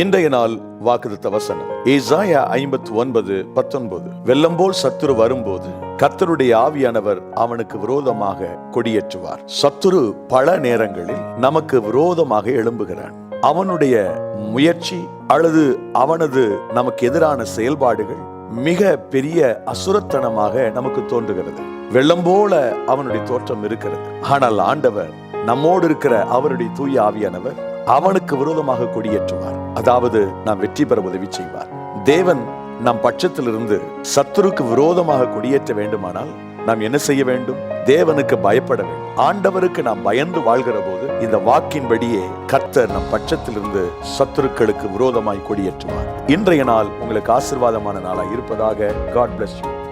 இன்றைய நாள் வாக்குத்த வசனம். ஏசாயா ஐம்பத்தி ஒன்பது பத்தொன்பது. வெள்ளம் போல் சத்துரு வரும்போது கத்தருடைய ஆவியானவர் அவனுக்கு விரோதமாக கொடியேற்றுவார். சத்துரு பல நேரங்களில் நமக்கு விரோதமாக எழும்புகிறான். அவனுடைய முயற்சி அல்லது அவனது நமக்கு எதிரான செயல்பாடுகள் மிக பெரிய அசுரத்தனமாக நமக்கு தோன்றுகிறது. வெள்ளம் போல அவனுடைய தோற்றம் இருக்கிறது. ஆனால் ஆண்டவர் நம்மோடு இருக்கிற அவருடைய தூய ஆவியானவர் அவனுக்கு விரோதமாக கொடியேற்றுவார். அதாவது நாம் வெற்றி பெற உதவி செய்வார். தேவன் நம் பட்சத்திலிருந்து சத்துருக்கு விரோதமாக கொடியேற்ற வேண்டுமானால் நாம் என்ன செய்ய வேண்டும்? தேவனுக்கு பயப்பட வேண்டும். ஆண்டவருக்கு நாம் பயந்து வாழ்கிற போது இந்த வாக்கின்படியே கர்த்தர் நம் பட்சத்திலிருந்து சத்துருக்களுக்கு விரோதமாய் கொடியேற்றுவார். இன்றைய நாள் உங்களுக்கு ஆசிர்வாதமான நாளாக இருப்பதாக காட் பிளஸ் யூ